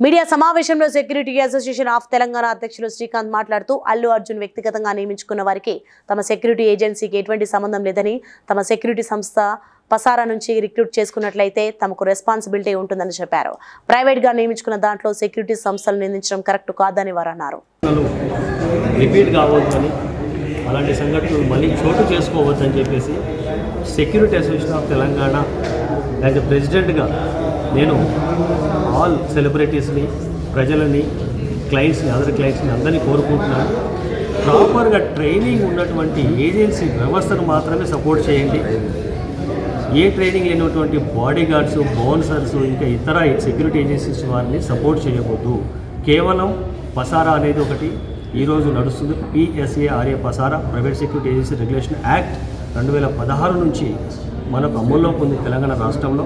Media సమావేశంలో security association of Telangana అధ్యక్షులు శ్రీకాంత్ మాట్లాడుతూ అల్లు అర్జున్ వ్యక్తిగతంగా నియమించుకున్న వారికి తమ సెక్యూరిటీ ఏజెన్సీకి ఎటువంటి సంబంధం లేదని తమ సెక్యూరిటీ సంస్థ పసారా నుంచి రిక్రూట్ చేసుకున్నట్లయితే తమకు రెస్పాన్సిబిలిటీ ఉంటుందని చెప్పారు. ప్రైవేట్గా నియమించుకున్న దాంట్లో సెక్యూరిటీ సంస్థలు నిందించడం కరెక్ట్ కాదని వారు అన్నారు. రిపీట్ కావద్దని అలాంటి సంఘటనలు మళ్ళీ చోటు చేసుకోవద్దని చెప్పేసి security association of Telangana as ప్రెసిడెంట్గా నేను ఆల్ సెలబ్రిటీస్ని ప్రజలని క్లయింట్స్ని అదర్ క్లయింట్స్ని అందరినీ కోరుకుంటున్నాను ప్రాపర్గా ట్రైనింగ్ ఉన్నటువంటి ఏజెన్సీ వ్యవస్థను మాత్రమే సపోర్ట్ చేయండి. ఏ ట్రైనింగ్ లేనటువంటి బాడీ గార్డ్స్ బౌన్సర్స్ ఇంకా ఇతర సెక్యూరిటీ ఏజెన్సీస్ వారిని సపోర్ట్ చేయకూడదు. కేవలం పసారా అనేది ఒకటి ఈరోజు నడుస్తుంది. PSARA PSARA private security agency regulation act రెండు వేల పదహారు నుంచి మనకు అమల్లోకి ఉంది తెలంగాణ రాష్ట్రంలో.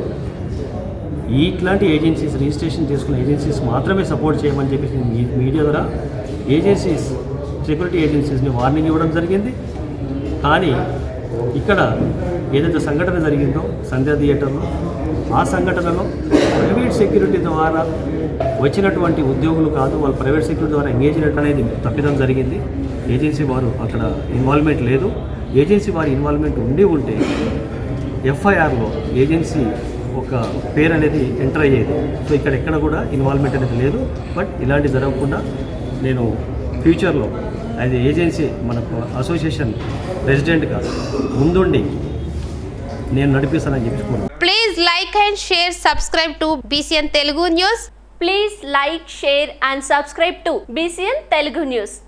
ఇట్లాంటి ఏజెన్సీస్ రిజిస్ట్రేషన్ చేసుకున్న ఏజెన్సీస్ మాత్రమే సపోర్ట్ చేయమని చెప్పేసి మీడియా ద్వారా ఏజెన్సీస్ సెక్యూరిటీ ఏజెన్సీస్ని వార్నింగ్ ఇవ్వడం జరిగింది. కానీ ఇక్కడ ఏదైతే సంఘటన జరిగిందో సంధ్యా థియేటర్లో ఆ సంఘటనలో ప్రైవేట్ సెక్యూరిటీ ద్వారా వచ్చినటువంటి ఉద్యోగులు కాదు వాళ్ళు ప్రైవేట్ సెక్యూరిటీ ద్వారా ఎంగేజ్ అయినట్టు అనేది తప్పిదం జరిగింది. ఏజెన్సీ వారు అక్కడ ఇన్వాల్వ్మెంట్ లేదు. ఏజెన్సీ వారి ఇన్వాల్వ్మెంట్ ఉండి ఉంటే ఎఫ్ఐఆర్లో ఏజెన్సీ ఒక పేరు అనేది ఎంటర్ అయ్యేది. సో ఇక్కడ ఎక్కడ కూడా ఇన్వాల్వ్మెంట్ అనేది లేదు. బట్ ఇలాంటి జరగకుండా నేను ఫ్యూచర్లో యాజ్ ఏజెన్సీ మన అసోసియేషన్ ప్రెసిడెంట్గా ముందుండి నేను నడిపిస్తానని చెప్పుకున్నాను please like and share subscribe to BCN Telugu news please like share and subscribe to BCN Telugu news